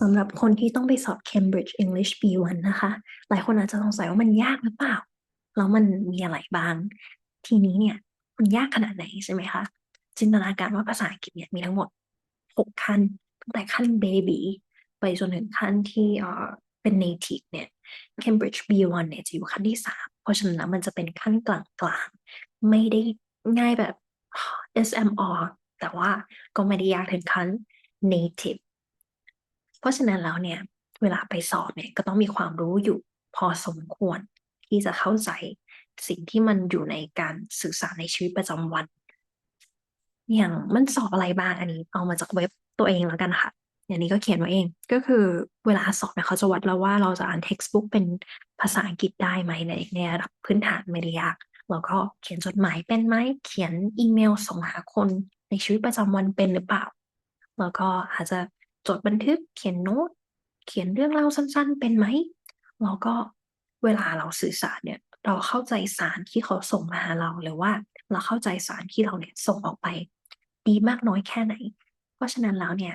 สำหรับคนที่ต้องไปสอบ Cambridge English B1 นะคะ หลายคนอาจจะสงสัยว่ามันยากหรือเปล่า แล้วมันมีอะไรบ้าง ทีนี้เนี่ยมันยากขนาดไหนใช่ไหมคะ จินตนาการว่าภาษาอังกฤษเนี่ยมีทั้งหมด 6 ขั้น ตั้งแต่ขั้น Baby ไปจนถึงขั้นที่เอ่อเป็น Native เนี่ย Cambridge B1 เนี่ยจะอยู่ขั้นที่ 3 เพราะฉะนั้นมันจะเป็นขั้นกลางๆ ไม่ได้ง่ายแบบ SMR แต่ว่าก็ไม่ได้ยากถึงขั้น Native เพราะฉะนั้นแล้วเนี่ยเวลาไปสอบเนี่ยก็ต้องมีความรู้อยู่พอสมควรที่จะเข้าใจสิ่งที่มันอยู่ในการสื่อสารในชีวิตประจำวัน อย่างมันสอบอะไรบ้างอันนี้ เอามาจากเว็บตัวเองแล้วกันค่ะ อย่างนี้ก็เขียนไว้เอง ก็คือเวลาสอบเนี่ยเขาจะวัดเราว่าเราจะอ่าน textbook เป็นภาษาอังกฤษได้ไหมในในระดับพื้นฐานไม่ได้ยากแล้วก็เขียนจดหมายเป็นไหมเขียนอีเมลส่งหาคนในชีวิตประจำวันเป็นหรือเปล่า แล้วก็อาจจะ จดบันทึกเขียนโน้ต เขียนเรื่องเล่าสั้นๆ เป็นไหมแล้วก็เวลาเราสื่อสารเนี่ย เราเข้าใจสารที่เขาส่งมาหาเราหรือว่า เราเข้าใจสารที่เราเนี่ยส่งออกไป ดีมากน้อยแค่ไหน เพราะฉะนั้นแล้วเนี่ย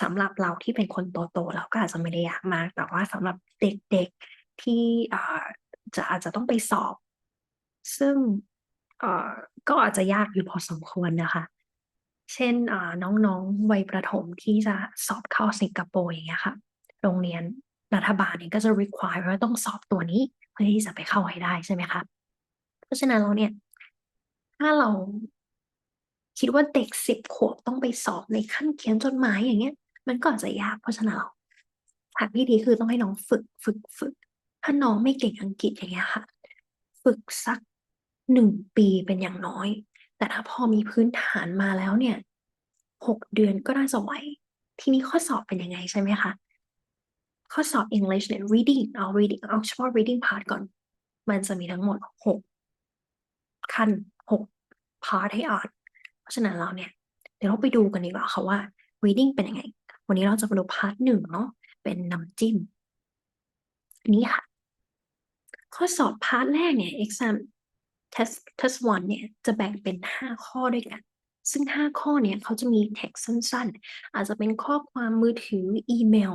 สำหรับเราที่เป็นคนโตๆเราก็อาจจะไม่ได้ยากมาก แต่ว่าสำหรับเด็กๆที่จะอาจจะต้องไปสอบ ซึ่งก็อาจจะยากอยู่พอสมควรนะคะ เช่นน้องๆวัยประถมที่จะสอบเข้าสิงคโปร์อย่างเงี้ยค่ะ โรงเรียนรัฐบาลเนี่ยก็จะ require ว่าต้องสอบตัวนี้เพื่อที่จะไปเข้าให้ได้ใช่ไหมคะเพราะฉะนั้นแล้วเนี่ยถ้าเราคิดว่าเด็ก10ขวบต้องไปสอบในขั้นเขียนจดหมายอย่างเงี้ย มันก็อาจจะยากเพราะฉะนั้นแล้วทางที่ดีคือต้องให้น้องฝึกฝึกฝึก ถ้าน้องไม่เก่งอังกฤษอย่างเงี้ยค่ะ ฝึกสัก1ปีเป็นอย่างน้อย แต่ถ้าพอมีพื้นฐานมาแล้วเนี่ย6เดือนก็น่าจะไหว ทีนี้ข้อสอบเป็นยังไงใช่ไหมคะ ข้อสอบ English เนี่ย reading เอา reading เอาเฉพาะ reading part ก่อน มันจะมีทั้งหมด6ขั้น6 part ให้อ่าน เพราะฉะนั้นแล้วเนี่ย เดี๋ยวเราไปดูกันดีกว่าค่ะว่า reading เป็นยังไง วันนี้เราจะมาดู part 1เนาะ เป็นน้ำจิ้มอันนี้ค่ะ ข้อสอบ part แรกเนี่ย exam test test 1เนี่ยจะแบ่งเป็น 5 ข้อด้วยกัน ซึ่ง 5 ข้อเนี่ยเขาจะมี text สั้นๆ อาจจะเป็นข้อความมือถืออีเมล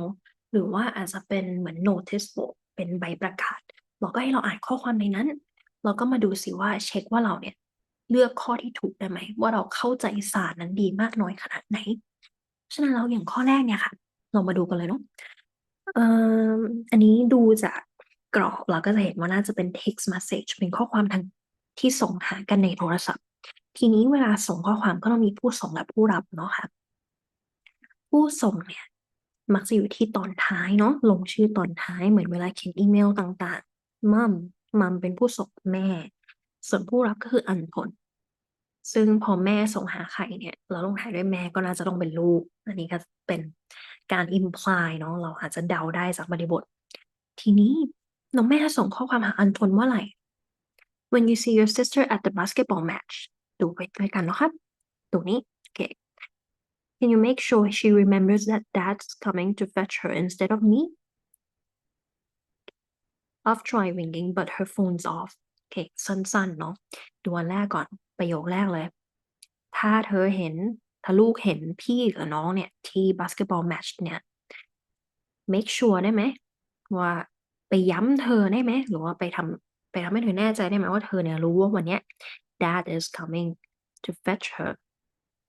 หรือว่าอาจจะเป็นเหมือน notice board เป็นใบประกาศเราก็ให้เราอ่านข้อความในนั้นแล้วก็มาดูสิว่าเช็กว่าเราเนี่ยเลือกข้อที่ถูกได้ไหม ว่าเราเข้าใจศาสตร์นั้นดีมากน้อยขนาดไหน ฉะนั้นแล้วอย่างข้อแรกเนี่ยค่ะ เรามาดูกันเลยเนาะอออันนี้ดูจากกรอบเราก็จะเห็นว่าน่าจะเป็น text message เป็นข้อความทาง ที่ส่งหากันในโทรศัพท์ ทีนี้เวลาส่งข้อความก็ต้องมีผู้ส่งและผู้รับเนาะค่ะ ผู้ส่งเนี่ยมักจะอยู่ที่ตอนท้ายเนาะลงชื่อตอนท้ายเหมือนเวลาเขียนอีเมลต่างๆ mom mom เป็นผู้ส่งแม่ ส่วนผู้รับก็คืออันพลซึ่งพอแม่ส่งหาใครเนี่ยแล้วลงท้ายด้วยแม่ก็น่าจะต้องเป็นลูก อันนี้ก็เป็นการ imply เนาะเราอาจจะเดาได้จากบริบท ทีนี้น้องแม่ส่งข้อความหาอันพลเมื่อไหร่ when you see your sister at the basketball match ดูไปด้วยกันเนะค่ะตรงนี้โอเค Can you make sure she remembers that dad's coming to fetch her instead of me? I've tried ringing but her phone's off โอเคสั้นๆ เนาะดูอันแรกก่อนประโยคแรกเลย ถ้าเธอเห็น ถ้าลูกเห็นพี่กับน้องเนี่ย ที่ basketball match เนี่ย make sure ได้ไหม ว่าไปย้ำเธอได้ไหม หรือว่าไปทำไปทำให้เธอแน่ใจได้ไหมว่าเธอเนี่ยรู้ว่าวันเนี้ย dad is coming to fetch her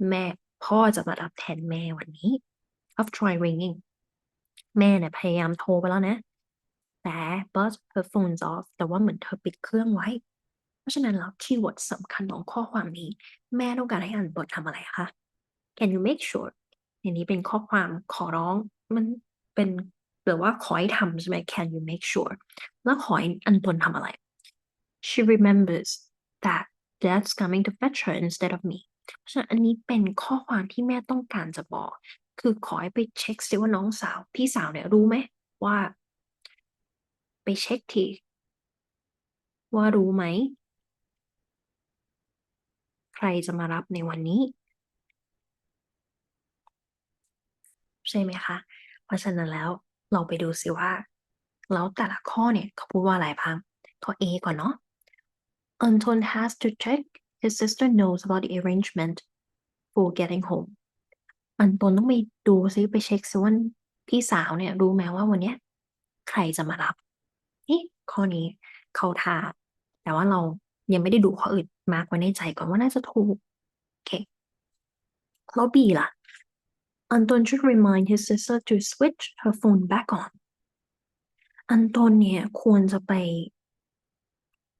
แม่พ่อจะมารับแทนแม่วันนี้ I've tried ringing แม่เนี่ยพยายามโทรไปแล้วนะ แต่ but her phone's off แต่ว่าเหมือนเธอปิดเครื่องไว้ เพราะฉะนั้นแล้วคีย์เวิร์ดสำคัญของข้อความนี้ แม่ต้องการให้อันบททำอะไรคะ Can you make sure อันนี้เป็นข้อความขอร้องมันเป็นหรือว่าขอให้ทำใช่ไหม Can you make sure แล้วขอให้อันบนทำอะไร She remembers that dad's coming to fetch her instead of me เพราะฉะนั้นอันนี้เป็นข้อความที่แม่ต้องการจะบอก คือขอให้ไปเช็คซิว่าน้องสาวพี่สาวเนี่ยรู้ไหมว่า ไปเช็คทีว่ารู้ไหม ใครจะมารับในวันนี้ ใช่ไหมคะ เพราะฉะนั้นแล้วเราไปดูสิว่า แล้วแต่ละข้อเนี่ยเขาพูดว่าอะไรบ้างข้อ A ก่อนเนาะ Anton has to check his sister knows about the arrangement for getting home อันตนต้องไปดูซิไปเช็คซิว่าพี่สาวเนี่ยรู้ไหมว่าวันเนี้ยใครจะมารับ นี่ข้อนี้เขาทาแต่ว่าเรายังไม่ได้ดูข้ออื่นมาร์กไว้ในใจก่อนว่าน่าจะถูก โอเค แล้วบีล่ะ Anton should remind his sister to switch her phone back on อันตนเนี่ยควรจะไป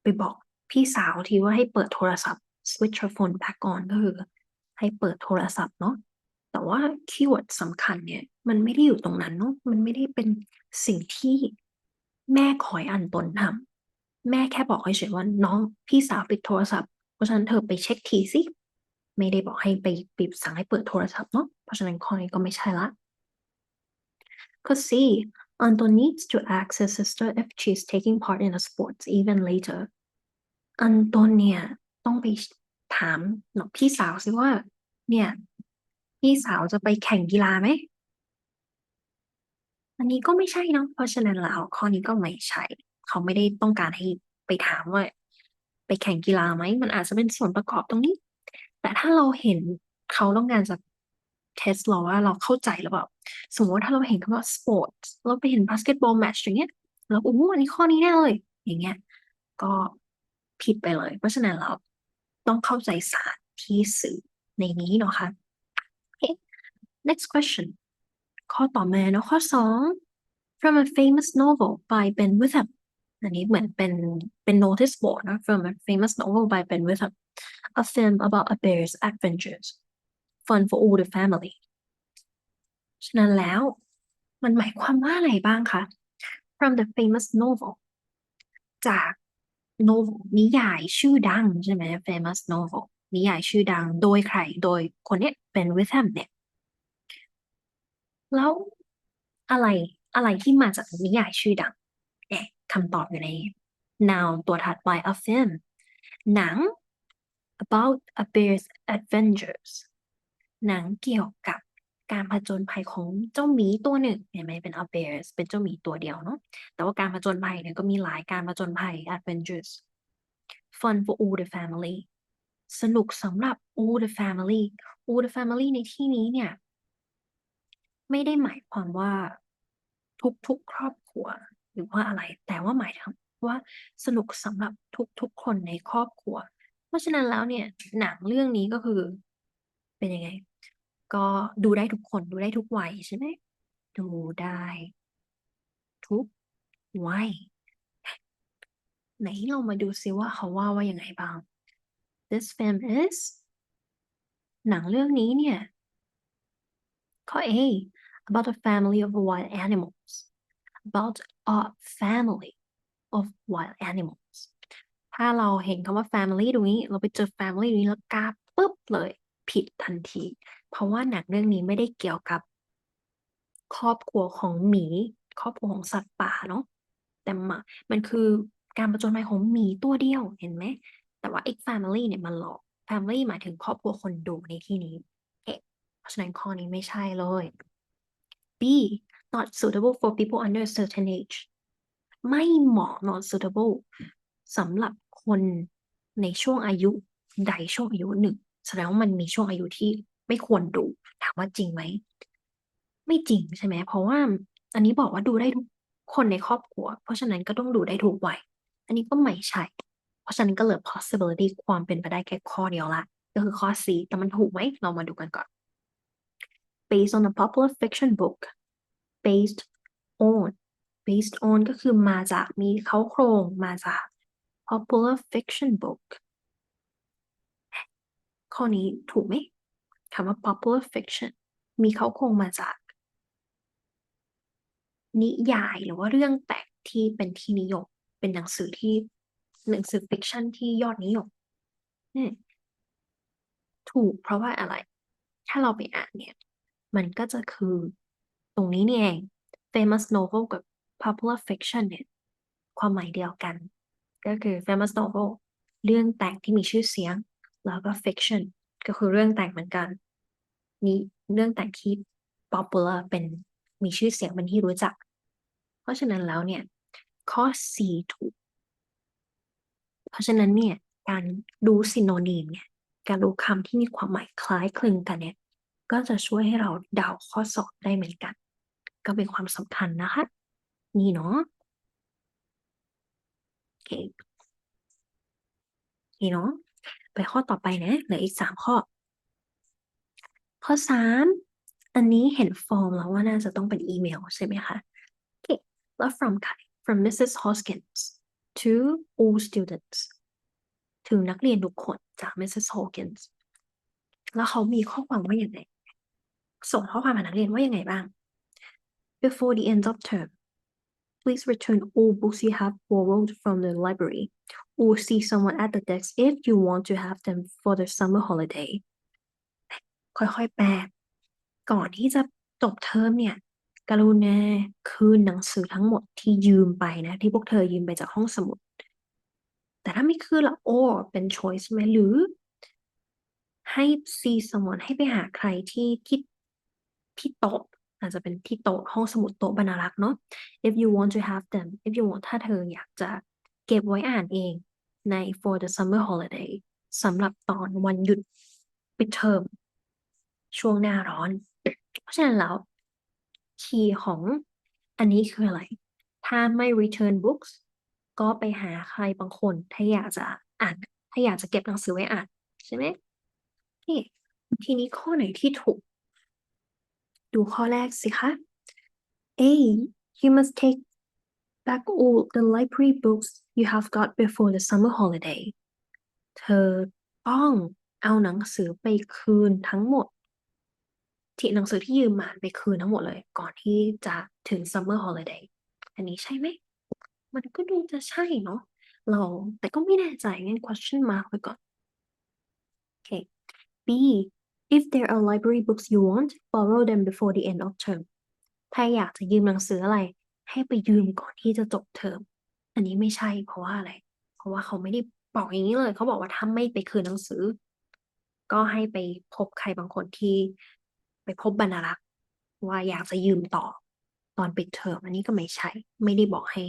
ไปบอก พี่สาวทีว่าให้เปิดโทรศัพท์ switch her phone back on ก็คือ ให้เปิดโทรศัพท์เนาะแต่ว่าคีย์เวิร์ดสำคัญเนี่ย มันไม่ได้อยู่ตรงนั้นเนาะมันไม่ได้เป็นสิ่งที่แม่ขอยอันตนทำแม่แค่บอกเฉยๆว่าน้องพี่สาวปิดโทรศัพท์เพราะฉะนั้นเธอไปเช็คทีสิไม่ได้บอกให้ไปปิดสั่งให้เปิดโทรศัพท์เนาะเพราะฉะนั้นข้อนี้ก็ไม่ใช่ละก็ C Anton needs to ask his sister if she's taking part in a sports even later อันตนเนี่ยต้องไปถามหนอกพี่สาวสิว่า เนี่ย พี่สาวจะไปแข่งกีฬาไหม อันนี้ก็ไม่ใช่เนาะเพราะฉะนั้นแล้วข้อนี้ก็ไม่ใช่ เขาไม่ได้ต้องการให้ไปถามว่า ไปแข่งกีฬาไหม มันอาจจะเป็นส่วนประกอบตรงนี้ แต่ถ้าเราเห็นเขาต้องการจะเทสเราว่าเราเข้าใจหรือเปล่า สมมติว่าถ้าเราเห็นคำว่า sports เราไปเห็นบาสเกตบอลแมตช์อย่างเงี้ย แล้วโอ้อันนี้ข้อนี้แน่เลย อย่างเงี้ย ก็ ผิดไปเลย เพราะฉะนั้นเราต้องเข้าใจศาสตร์ที่สื่อในนี้เนาะค่ะ okay next question ข้อต่อมาเนาะข้อสอง from a famous novel by Ben Witham อันนี้เหมือนเป็นเป็น notice board นะ from a famous novel by Ben Witham a film about a bear's adventures fun for all the family ฉะนั้นแล้วมันหมายความว่าอะไรบ้างคะ from the famous novel จาก novel นิยายชื่อดังใช่ไหม famous novel นิยายชื่อดังโดยใครโดยคนเนี้ยเป็น Witham เนี่ย แล้วอะไรอะไรที่มาจากนิยายชื่อดังเนี่ยคำตอบอยู่ใน noun ตัวถัดไป a film หนัง about a bear's adventures หนังเกี่ยวกับ การผจญภัยของเจ้าหมีตัวหนึ่งเห็นไหมเป็น a bear เป็นเจ้าหมีตัวเดียวเนาะแต่ว่าการผจญภัยเนี่ยก็มีหลายการผจญภัย adventures fun for all the family สนุกสำหรับ all the family all the family ในที่นี้เนี่ย ไม่ได้หมายความว่าทุกๆครอบครัว หรือว่าอะไร แต่ว่าหมายถึงว่าสนุกสำหรับทุกๆคนในครอบครัว เพราะฉะนั้นแล้วเนี่ยหนังเรื่องนี้ก็คือเป็นยังไง ก็ดูได้ทุกคนดูได้ทุกวัยใช่ไหมดูได้ ทุกวัยไหนเรามาดูซิว่าเขาว่าว่ายังไงบ้าง This film is หนังเรื่องนี้เนี่ย ข้อ A about a family of wild animals about a family of wild animals ถ้าเราเห็นคำว่า family ตรงนี้ เราไปเจอ family ตรงนี้แล้วกาปุ๊บเลย ผิดทันที เพราะว่าหนังเรื่องนี้ไม่ได้เกี่ยวกับ ครอบครัวของหมี ครอบครัวของสัตว์ป่าเนาะแต่มามันคือการประจนภัยของหมีตัวเดียวเห็นไหม แต่ว่า X family เนี่ยมันหลอก family หมายถึงครอบครัวคนดูในที่นี้เอ๊ะเพราะฉะนั้นข้อนี้ไม่ใช่เลย B not suitable for people under a certain age ไม่เหมาะ not suitable สำหรับคนในช่วงอายุใดช่วงอายุหนึ่ง แสดงว่ามันมีช่วงอายุที่ไม่ควรดู ถามว่าจริงไหม ไม่จริงใช่ไหม เพราะว่า อันนี้บอกว่าดูได้ทุกคนในครอบครัว เพราะฉะนั้นก็ต้องดูได้ทุกวัย อันนี้ก็ไม่ใช่ เพราะฉะนั้นก็เหลือ possibility ความเป็นไปได้แค่ข้อเดียวละ ก็คือข้อ C แต่มันถูกไหม เรามาดูกันก่อน based on a popular fiction book based on based on ก็คือมาจากมีเขาโครงมาจาก popular fiction book ข้อนี้ถูกไหมคำว่า popular fiction มีเขาคงมาจาก นิยายหรือว่าเรื่องแต่งที่เป็นที่นิยม เป็นหนังสือที่หนังสือฟิกชันที่ยอดนิยมเนี่ยถูกเพราะว่าอะไร ถ้าเราไปอ่านเนี่ย มันก็จะคือตรงนี้นี่เอง famous novel กับ popular fiction เนี่ย ความหมายเดียวกัน ก็คือ famous novel เรื่องแต่งที่มีชื่อเสียง แล้วก็ fiction ก็คือเรื่องแต่งเหมือนกันนี่เรื่องแต่งที่ popular เป็นมีชื่อเสียงเป็นที่รู้จัก เพราะฉะนั้นแล้วเนี่ย ข้อ C ถูก เพราะฉะนั้นเนี่ย การดู synonym เนี่ย การดูคำที่มีความหมายคล้ายคลึงกันเนี่ย ก็จะช่วยให้เราเดาข้อสอบได้เหมือนกัน ก็เป็นความสำคัญนะคะ นี่เนาะโอเคนี่เนาะ ไปข้อต่อไปนะเหลืออีกสามข้อ ข้อสามอันนี้เห็นฟอร์มแล้วว่าน่าจะต้องเป็นอีเมลใช่ไหมคะโอเคแล้ว from ใคร from Mrs. Hoskins to all students ถึงนักเรียนทุกคนจาก Mrs. Hawkins แล้วเขามีข้อความว่าอย่างไรส่งข้อความหานักเรียนว่ายังไงบ้าง before the end of term please return all books you have borrowed from the library or see someone at the desk if you want to have them for the summer holiday ค่อยๆ แปล ก่อนที่จะจบเทอมเนี่ย กรุณาคืนหนังสือทั้งหมดที่ยืมไปนะ ที่พวกเธอยืมไปจากห้องสมุด แต่ถ้าไม่คืนละ or เป็น choice ไหมหรือ ให้ see someone ให้ไปหาใครที่ที่ที่โต๊ะ อาจจะเป็นที่โต๊ะห้องสมุดโต๊ะบรรณารักษ์เนาะ if you want to have them if you want ถ้าเธออยากจะเก็บไว้อ่านเองใน for the summer holiday สำหรับตอนวันหยุดปิดเทอมช่วงหน้าร้อน เพราะฉะนั้นแล้วคีย์ของอันนี้คืออะไร ถ้าไม่ return books ก็ไปหาใครบางคน ถ้าอยากจะอ่าน ถ้าอยากจะเก็บหนังสือไว้อ่าน ใช่ไหมนี่ทีนี้ข้อไหนที่ถูก ดูข้อแรกสิคะ A you must take back all the library books you have got before the summer holiday เธอต้องเอาหนังสือไปคืนทั้งหมด ที่หนังสือที่ยืมมาไปคืนทั้งหมดเลย ก่อนที่จะถึง summer holiday อันนี้ใช่ไหม มันก็ดูจะใช่เนาะ เราแต่ก็ไม่แน่ใจงั้น question mark ไว้ก่อน โอเค B if there are library books you want borrow them before the end of term ถ้าอยากจะยืมหนังสืออะไร ให้ไปยืมก่อนที่จะจบเทอม อันนี้ไม่ใช่เพราะว่าอะไร เพราะว่าเขาไม่ได้บอกอย่างนี้เลย เขาบอกว่าถ้าไม่ไปคืนหนังสือ ก็ให้ไปพบใครบางคนที่ไปพบบรรณารักษ์ว่าอยากจะยืมต่อตอนปิดเทอม อันนี้ก็ไม่ใช่ ไม่ได้บอกให้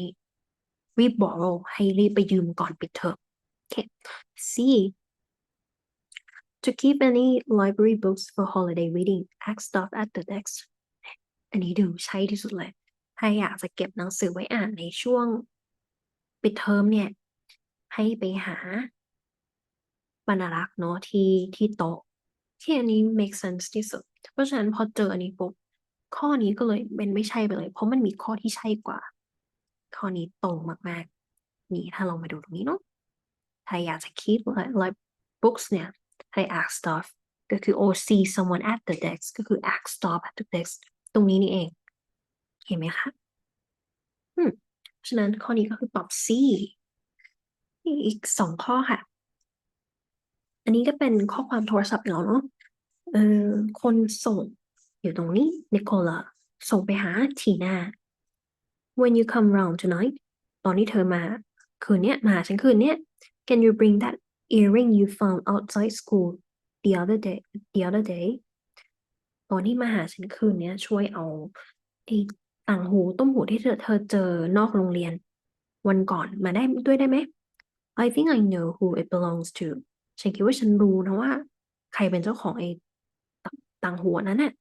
รีบ borrow ให้รีบไปยืมก่อนปิดเทอม โอเค C to keep any library books for holiday reading ask staff at the desk อันนี้ดูใช่ที่สุดเลย ถ้าอยากจะเก็บหนังสือไว้อ่านในช่วงปิดเทอมเนี่ย ให้ไปหาบรรณารักษ์เนาะที่ที่โต๊ะที่อันนี้ make sense ที่สุด เพราะฉะนั้นพอเจออันนี้ปุ๊บข้อนี้ก็เลยเป็นไม่ใช่ไปเลย เพราะมันมีข้อที่ใช่กว่า ข้อนี้ตรงมากๆ นี่ถ้าลองมาดูตรงนี้เนาะถ้าอยากจะ keep like books เนี่ย ให้ ask staff ก็คือ or see someone at the desk ก็คือ ask staff at the desk ตรงนี้นี่เอง เห็นไหมคะอืมฉะนั้นข้อนี้ก็คือตอบ C อีกสองข้อค่ะ อันนี้ก็เป็นข้อความโทรศัพท์แล้วเนาะเออคนส่งอยู่ตรงนี้นิโคลาส่งไปหาทีน่า when you come round tonight ตอนนี้เธอมาคืนเนี้ยมาหาฉันคืนเนี้ย can you bring that earring you found outside school the other day the other day ตอนที่มาหาฉันคืนเนี้ยช่วยเอาไอ้ต่างหูต้มหูที่เธอเธอเจอนอกโรงเรียน วันก่อนมาได้ด้วยได้ไหม I think I know who it belongs to ฉันคิดว่าฉันรู้นะว่า ใครเป็นเจ้าของไอ้ต่างหูอันนั้นน่ะ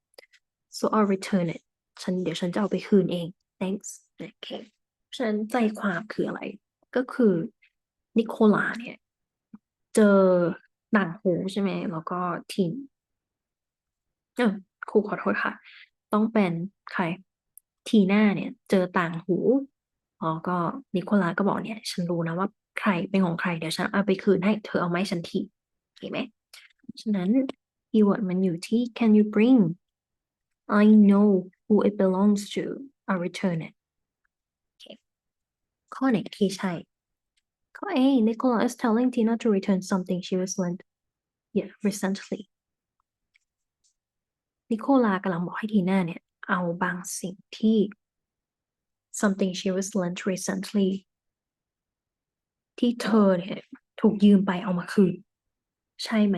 so I'll return it ฉันเดี๋ยวฉันจะเอาไปคืนเอง thanks โอเคฉันใจความคืออะไร ก็คือนิโคลาเนี่ย เจอต่างหูใช่ไหม แล้วก็ทีมเออครูขอโทษค่ะ ต้องเป็นใคร ทีหน่าเนี่ย เจอต่างหูแล้วก็นิโคลาก็บอกเนี่ย ฉันรู้นะว่าใครเป็นของใคร เดี๋ยวฉันเอาไปคืนให้เธอเอาไม้ฉันทีเห็นไหม ฉะนั้นคีย์เวิร์ดมันอยู่ที่ can you bring I know who it belongs to I'll return it โอเคข้อไหนที่ใช่ ข้อ A Nicola is telling Tina to return something she was lent yeah recently นิโคลากำลังบอกให้ทีน่าเนี่ย เอาบางสิ่งที่ something she was lent recently ที่เธอเนี่ยถูกยืมไปเอามาคืน ใช่ไหม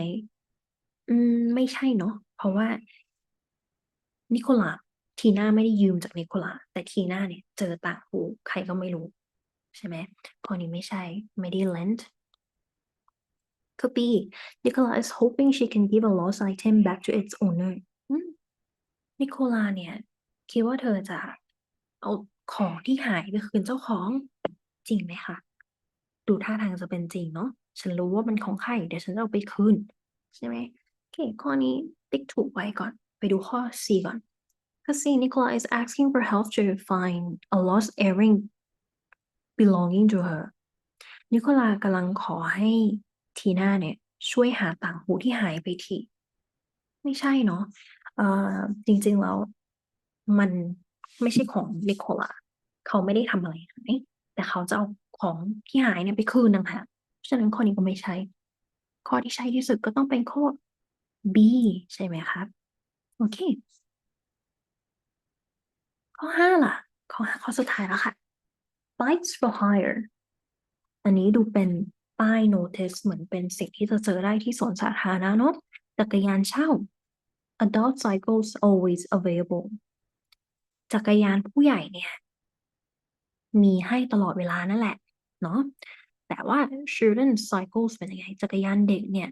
อืม ไม่ใช่เนาะเพราะว่า นิโคลาทีน่าไม่ได้ยืมจากนิโคลา แต่ทีน่าเนี่ย เจอต่างหูใครก็ไม่รู้ ใช่ไหมข้อนี้ไม่ใช่ ไม่ได้ lent could be Nicola is hoping she can give a lost item back to its owner นิโคลาเนี่ย คิดว่าเธอจะเอาของที่หายไปคืนเจ้าของจริงไหมคะ ดูท่าทางจะเป็นจริงเนาะฉันรู้ว่ามันของใครเดี๋ยวฉันจะเอาไปคืน ใช่ไหมโอเคข้อนี้ติ๊กถูกไว้ก่อน ไปดูข้อ C ก่อนข้อ C Nicola is asking for help to find a lost earring belonging to her นิโคลากำลังขอให้ทีน่าเนี่ย ช่วยหาต่างหูที่หายไปที ไม่ใช่เนาะเอ่อจริงๆแล้ว มันไม่ใช่ของนิโคลา เขาไม่ได้ทำอะไรหายแต่เขาจะเอาของที่หายเนี่ยไปคืนนะคะเพราะฉะนั้นข้อนี้ก็ไม่ใช่ ข้อที่ใช่ที่สุดก็ต้องเป็นข้อ B ใช่ไหมครับ โอเค ข้อห้าล่ะ ข้อห้าข้อสุดท้ายแล้วค่ะ bikes for hire อันนี้ดูเป็นป้าย notice เหมือนเป็นสิ่งที่จะเจอได้ที่สวนสาธารณะเนาะจักรยานเช่า adult cycles always available จักรยานผู้ใหญ่เนี่ย มีให้ตลอดเวลานั่นแหละ เนาะแต่ว่า children cycles เป็นยังไง จักรยานเด็กเนี่ย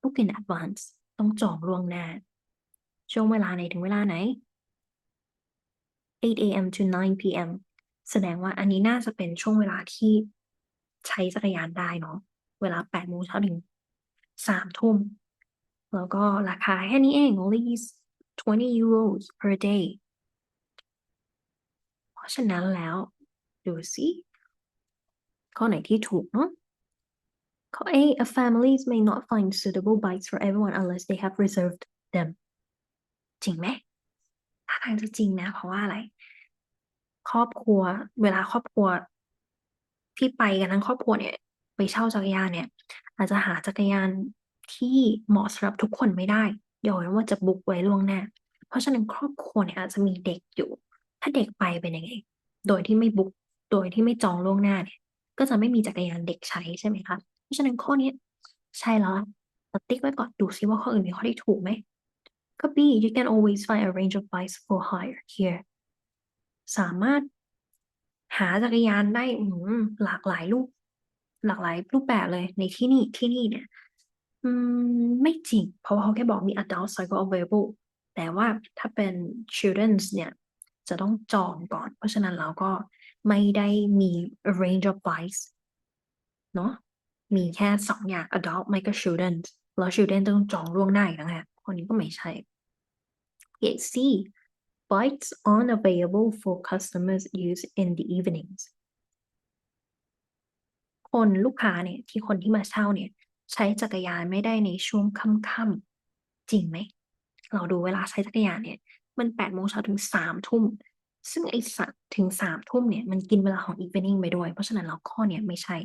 book in advance ต้องจองล่วงหน้า ช่วงเวลาไหนถึงเวลาไหน 8 a.m. to 9 p.m. แสดงว่าอันนี้น่าจะเป็นช่วงเวลาที่ใช้จักรยานได้เนาะเวลา8โมงเช้าถึง3ทุ่ม แล้วก็ราคาแค่นี้เอง only 20 euros per day เพราะฉะนั้นแล้ว ดูสิข้อไหนที่ถูกเนาะข้อ A a families may not find suitable bikes for everyone unless they have reserved them จริงไหมถ้าทางจะจริงนะ เพราะว่าอะไร ครอบครัว เวลาครอบครัว ที่ไปกันทั้งครอบครัวเนี่ย ไปเช่าจักรยานเนี่ย อาจจะหาจักรยานที่เหมาะสำหรับทุกคนไม่ได้อย่าว่าว่าจะบุ๊กไว้ล่วงหน้า เพราะฉะนั้นครอบครัวเนี่ยอาจจะมีเด็กอยู่ ถ้าเด็กไปเป็นยังไง โดยที่ไม่บุ๊กโดยที่ไม่จองล่วงหน้าเนี่ย ก็จะไม่มีจักรยานเด็กใช้ใช่ไหมคะเพราะฉะนั้นข้อนี้ใช่แล้วตัดติ๊กไว้ก่อนดูซิว่าข้ออื่นมีข้อที่ถูกไหมก็ B you can always find a range of bikes for hire here สามารถหาจักรยานได้อืหลากหลายรูป หลากหลายรูปแบบเลยในที่นี่ที่นี่เนี่ย อืม ไม่จริง เพราะเขาแค่บอกมี adult cycle available แต่ว่าถ้าเป็น children's เนี่ย จะต้องจองก่อน เพราะฉะนั้นเราก็ไม่ได้มี range of bikes เนาะมีแค่สองอย่าง adult ไม่ก็ children แล้ว children ต้องจองล่วงหน้าอีกนะฮะคนนี้ก็ไม่ใช่ Okay, C bikes aren't available for customers use in the evenings คนลูกค้าเนี่ยที่คนที่มาเช่าเนี่ยใช้จักรยานไม่ได้ในช่วงค่ำๆจริงไหม เราดูเวลาใช้จักรยานเนี่ย มันแปดโมงเช้าถึงสามทุ่ม ซึ่งไอ้สัตว์ถึงสามทุ่มเนี่ยมันกินเวลาของ evening ไปด้วย เพราะฉะนั้นเราข้อเนี่ยไม่ใช่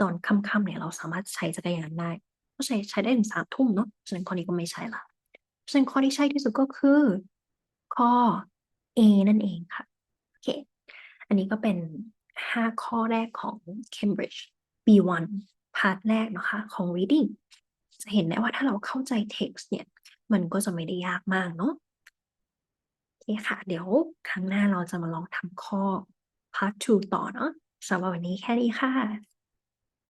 ตอนค่ำๆเนี่ยเราสามารถใช้จักรยานได้เพราะใช้ใช้ได้ถึงสามทุ่มเนาะฉะนั้นข้อนี้ก็ไม่ใช่ละฉะนั้นข้อที่ใช่ที่สุดก็คือ ข้อ A นั่นเองค่ะโอเคอันนี้ก็เป็น 5 ข้อแรกของ Cambridge B1 พาร์ทแรกนะคะของ reading จะเห็นได้ว่าถ้าเราเข้าใจ text เนี่ย มันก็จะไม่ได้ยากมากเนาะโอเคค่ะ เดี๋ยวครั้งหน้าเราจะมาลองทำข้อ part 2 ต่อเนาะสำหรับวันนี้แค่นี้ค่ะ